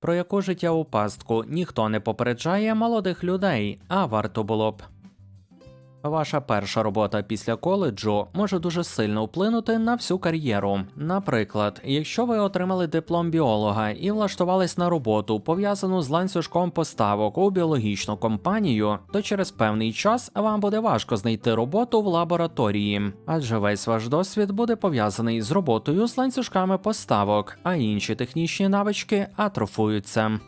про яку життя у пастку ніхто не попереджає молодих людей, а варто було б. Ваша перша робота після коледжу може дуже сильно вплинути на всю кар'єру. Наприклад, якщо ви отримали диплом біолога і влаштувались на роботу, пов'язану з ланцюжком поставок у біологічну компанію, то через певний час вам буде важко знайти роботу в лабораторії, адже весь ваш досвід буде пов'язаний з роботою з ланцюжками поставок, а інші технічні навички атрофуються.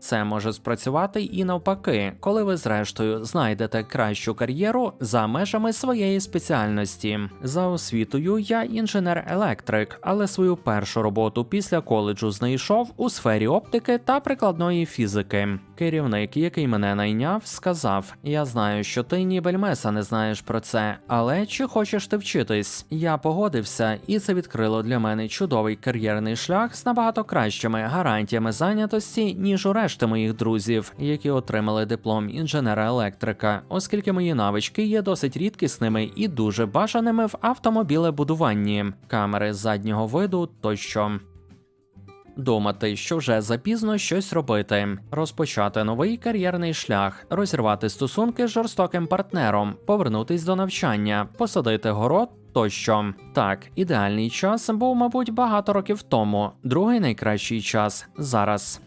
Це може спрацювати і навпаки, коли ви зрештою знайдете кращу кар'єру за межами своєї спеціальності. За освітою я інженер-електрик, але свою першу роботу після коледжу знайшов у сфері оптики та прикладної фізики. Керівник, який мене найняв, сказав: Я знаю, що ти ні бельмеса не знаєш про це, але чи хочеш ти вчитись? Я погодився, і це відкрило для мене чудовий кар'єрний шлях з набагато кращими гарантіями зайнятості, ніж у решти моїх друзів, які отримали диплом інженера-електрика, оскільки мої навички є досить рідкісними і дуже бажаними в автомобілебудуванні, камери заднього виду тощо. Думати, що вже запізно щось робити, розпочати новий кар'єрний шлях, розірвати стосунки з жорстоким партнером, повернутись до навчання, посадити город. Тощо так, ідеальний час був, мабуть, багато років тому. Другий найкращий час зараз.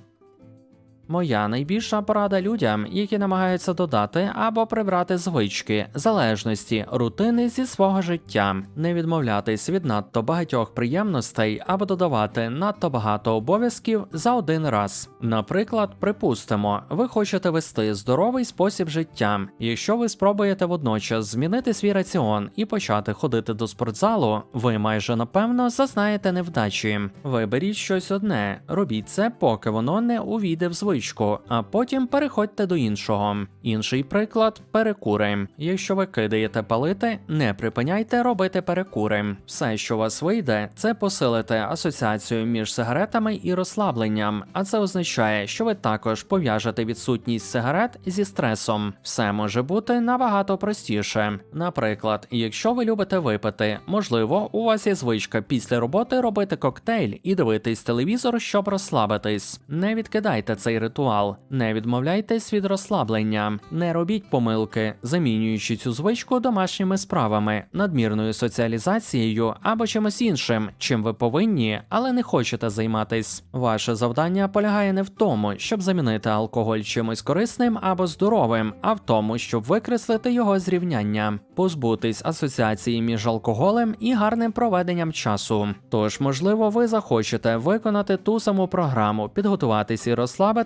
Моя найбільша порада людям, які намагаються додати або прибрати звички, залежності, рутини зі свого життя, не відмовлятись від надто багатьох приємностей або додавати надто багато обов'язків за один раз. Наприклад, припустимо, ви хочете вести здоровий спосіб життя. Якщо ви спробуєте водночас змінити свій раціон і почати ходити до спортзалу, ви майже напевно зазнаєте невдачі. Виберіть щось одне, робіть це, поки воно не увійде в звичку, а потім переходьте до іншого. Інший приклад перекури. Якщо ви кидаєте палити, не припиняйте робити перекури. Все, що вас вийде, це посилити асоціацію між сигаретами і розслабленням, а це означає, що ви також пов'яжете відсутність сигарет зі стресом. Все може бути набагато простіше. Наприклад, якщо ви любите випити, можливо, у вас є звичка після роботи робити коктейль і дивитись телевізор, щоб розслабитись. Не відкидайте цей ритуал, не відмовляйтесь від розслаблення, не робіть помилки, замінюючи цю звичку домашніми справами, надмірною соціалізацією або чимось іншим, чим ви повинні, але не хочете займатись. Ваше завдання полягає не в тому, щоб замінити алкоголь чимось корисним або здоровим, а в тому, щоб викреслити його зрівняння, позбутись асоціації між алкоголем і гарним проведенням часу. Тож, можливо, ви захочете виконати ту саму програму, підготуватись і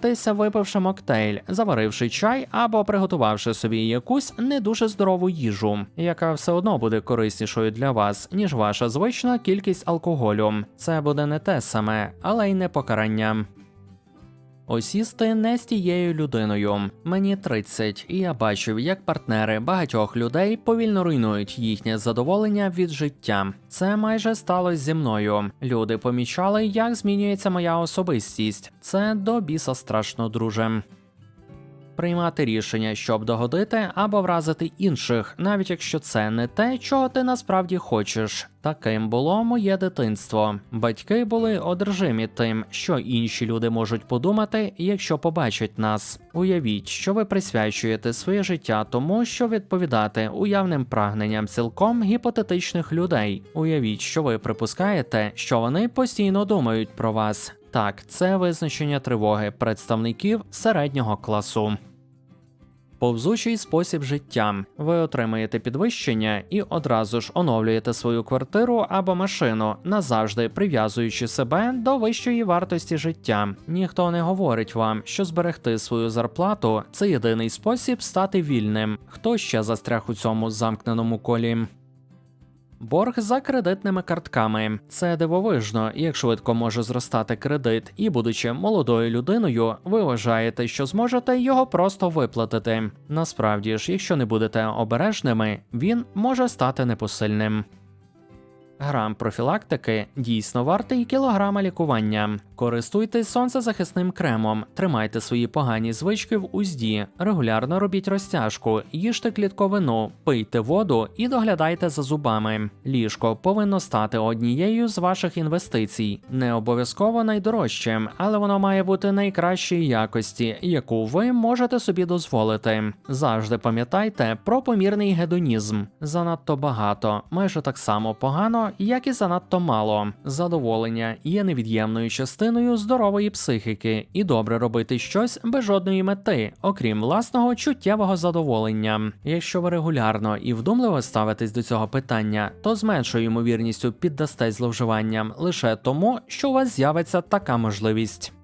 розслабитися, випивши моктейль, заваривши чай або приготувавши собі якусь не дуже здорову їжу, яка все одно буде кориснішою для вас, ніж ваша звична кількість алкоголю. Це буде не те саме, але й не покарання. Осісти не з тією людиною. Мені 30, і я бачив, як партнери багатьох людей повільно руйнують їхнє задоволення від життя. Це майже сталося зі мною. Люди помічали, як змінюється моя особистість. Це до біса страшно, друже. Приймати рішення, щоб догодити або вразити інших, навіть якщо це не те, чого ти насправді хочеш. Таким було моє дитинство. Батьки були одержимі тим, що інші люди можуть подумати, якщо побачать нас. Уявіть, що ви присвячуєте своє життя тому, щоб відповідати уявним прагненням цілком гіпотетичних людей. Уявіть, що ви припускаєте, що вони постійно думають про вас. Так, це визначення тривоги представників середнього класу. Повзучий спосіб життя. Ви отримаєте підвищення і одразу ж оновлюєте свою квартиру або машину, назавжди прив'язуючи себе до вищої вартості життя. Ніхто не говорить вам, що зберегти свою зарплату це єдиний спосіб стати вільним. Хто ще застряг у цьому замкненому колі? Борг за кредитними картками це дивовижно, як швидко може зростати кредит, і, будучи молодою людиною, ви вважаєте, що зможете його просто виплатити. Насправді ж, якщо не будете обережними, він може стати непосильним. Грам профілактики дійсно вартий кілограма лікування. Користуйтесь сонцезахисним кремом, тримайте свої погані звички в узді, регулярно робіть розтяжку, їжте клітковину, пийте воду і доглядайте за зубами. Ліжко повинно стати однією з ваших інвестицій, не обов'язково найдорожчим, але воно має бути найкращої якості, яку ви можете собі дозволити. Завжди пам'ятайте про помірний гедонізм. Занадто багато, майже так само погано, як і занадто мало. Задоволення є невід'ємною частиною здорової психіки, і добре робити щось без жодної мети, окрім власного чуттєвого задоволення. Якщо ви регулярно і вдумливо ставитесь до цього питання, то з меншою ймовірністю піддастесь зловживанням лише тому, що у вас з'явиться така можливість.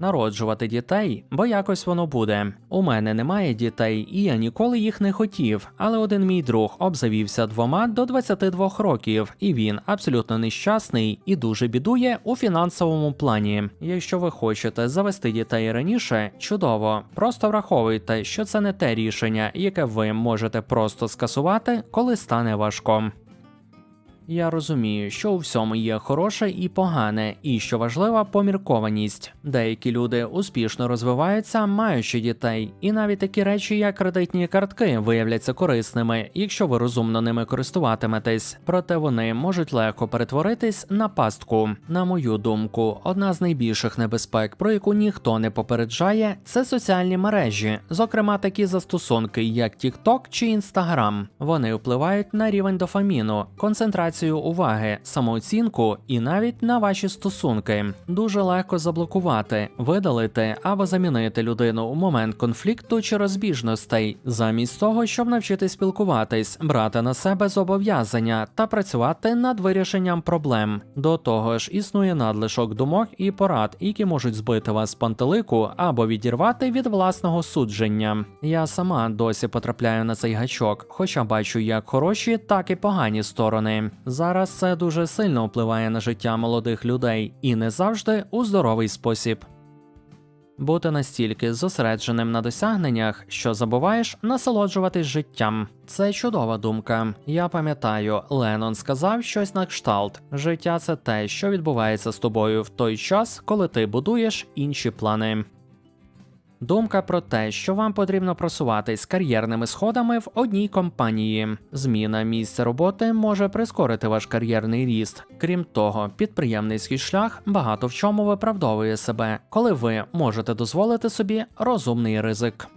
Народжувати дітей, бо якось воно буде. У мене немає дітей, і я ніколи їх не хотів. Але один мій друг обзавівся двома до 22 років, і він абсолютно нещасний і дуже бідує у фінансовому плані. Якщо ви хочете завести дітей раніше, чудово. Просто враховуйте, що це не те рішення, яке ви можете просто скасувати, коли стане важко. Я розумію, що у всьому є хороше і погане, і що важлива поміркованість. Деякі люди успішно розвиваються, маючи дітей, і навіть такі речі, як кредитні картки, виявляться корисними, якщо ви розумно ними користуватиметесь. Проте вони можуть легко перетворитись на пастку. На мою думку, одна з найбільших небезпек, про яку ніхто не попереджає, це соціальні мережі, зокрема такі застосунки, як TikTok чи Instagram. Вони впливають на рівень дофаміну, концентрацію уваги, самооцінку і навіть на ваші стосунки. Дуже легко заблокувати, видалити або замінити людину у момент конфлікту чи розбіжностей, замість того, щоб навчитись спілкуватись, брати на себе зобов'язання та працювати над вирішенням проблем. До того ж, існує надлишок думок і порад, які можуть збити вас з пантелику або відірвати від власного судження. Я сама досі потрапляю на цей гачок, хоча бачу як хороші, так і погані сторони. Зараз це дуже сильно впливає на життя молодих людей і не завжди у здоровий спосіб. Бути настільки зосередженим на досягненнях, що забуваєш насолоджуватись життям. Це чудова думка. Я пам'ятаю, Леннон сказав щось на кшталт: життя це те, що відбувається з тобою в той час, коли ти будуєш інші плани. Думка про те, що вам потрібно просуватись кар'єрними сходами в одній компанії. Зміна місця роботи може прискорити ваш кар'єрний ріст. Крім того, підприємницький шлях багато в чому виправдовує себе, коли ви можете дозволити собі розумний ризик.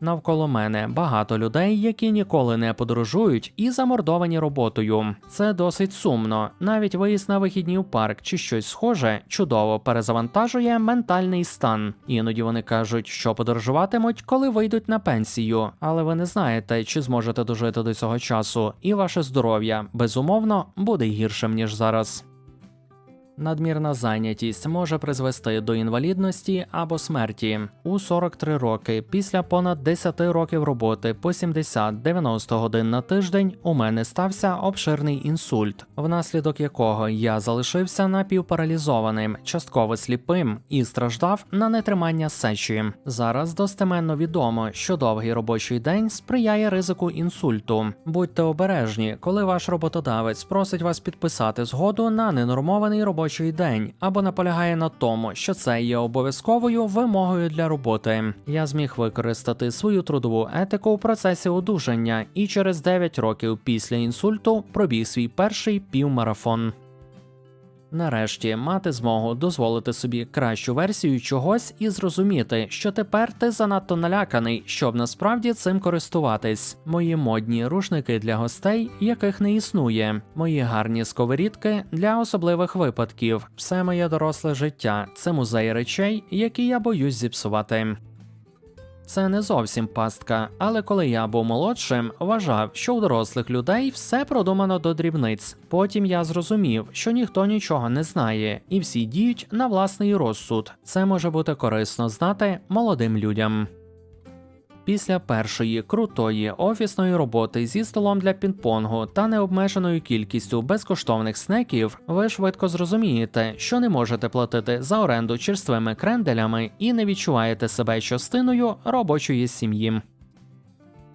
Навколо мене багато людей, які ніколи не подорожують і замордовані роботою. Це досить сумно. Навіть виїзд на вихідні в парк чи щось схоже чудово перезавантажує ментальний стан. Іноді вони кажуть, що подорожуватимуть, коли вийдуть на пенсію, але ви не знаєте, чи зможете дожити до цього часу, і ваше здоров'я безумовно буде гіршим ніж зараз. Надмірна зайнятість може призвести до інвалідності або смерті у 43 роки. Після понад 10 років роботи по 70-90 годин на тиждень у мене стався обширний інсульт, внаслідок якого я залишився напівпаралізованим, частково сліпим і страждав на нетримання сечі. Зараз достеменно відомо, що довгий робочий день сприяє ризику інсульту. Будьте обережні, коли ваш роботодавець просить вас підписати згоду на ненормований робочий день або наполягає на тому, що це є обов'язковою вимогою для роботи. Я зміг використати свою трудову етику у процесі одужання і через 9 років після інсульту пробіг свій перший півмарафон. Нарешті мати змогу дозволити собі кращу версію чогось і зрозуміти, що тепер ти занадто наляканий, щоб насправді цим користуватись. Мої модні рушники для гостей, яких не існує, мої гарні сковорідки для особливих випадків. Все моє доросле життя це музей речей, які я боюсь зіпсувати. Це не зовсім пастка, але коли я був молодшим, вважав, що у дорослих людей все продумано до дрібниць. Потім я зрозумів, що ніхто нічого не знає, і всі діють на власний розсуд. Це може бути корисно знати молодим людям. Після першої крутої офісної роботи зі столом для пінг-понгу та необмеженою кількістю безкоштовних снеків, ви швидко зрозумієте, що не можете платити за оренду черствими кренделями і не відчуваєте себе частиною робочої сім'ї.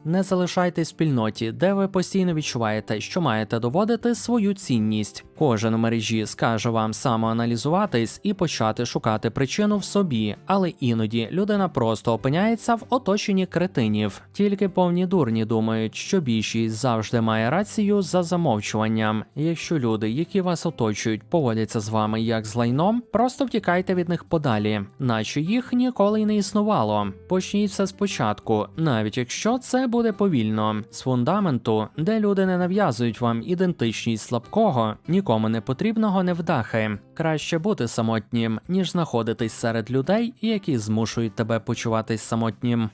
Не залишайтесь в спільноті, де ви постійно відчуваєте, що маєте доводити свою цінність. Кожен у мережі скаже вам самоаналізуватись і почати шукати причину в собі, але іноді людина просто опиняється в оточенні кретинів. Тільки повні дурні думають, що більшість завжди має рацію за замовчуванням. Якщо люди, які вас оточують, поводяться з вами як з лайном, просто втікайте від них подалі, наче їх ніколи й не існувало. Почніть все спочатку, навіть якщо це буде повільно, з фундаменту, де люди не нав'язують вам ідентичність слабкого, нікому не потрібного невдахи. Краще бути самотнім, ніж знаходитись серед людей, які змушують тебе почуватись самотнім.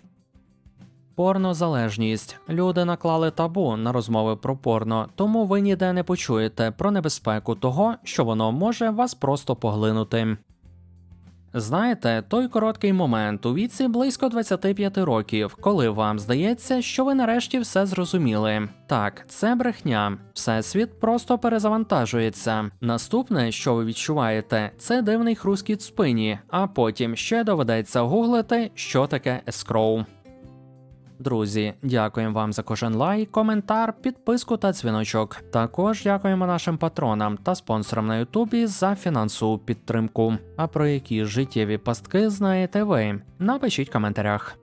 Порнозалежність. Люди наклали табу на розмови про порно, тому ви ніде не почуєте про небезпеку того, що воно може вас просто поглинути. Знаєте, той короткий момент у віці близько 25 років, коли вам здається, що ви нарешті все зрозуміли. Так, це брехня. Всесвіт просто перезавантажується. Наступне, що ви відчуваєте, це дивний хрускіт в спині, а потім ще доведеться гуглити, що таке ескроу. Друзі, дякуємо вам за кожен лайк, коментар, підписку та дзвіночок. Також дякуємо нашим патронам та спонсорам на Ютубі за фінансову підтримку. А про які життєві пастки знаєте ви? Напишіть в коментарях.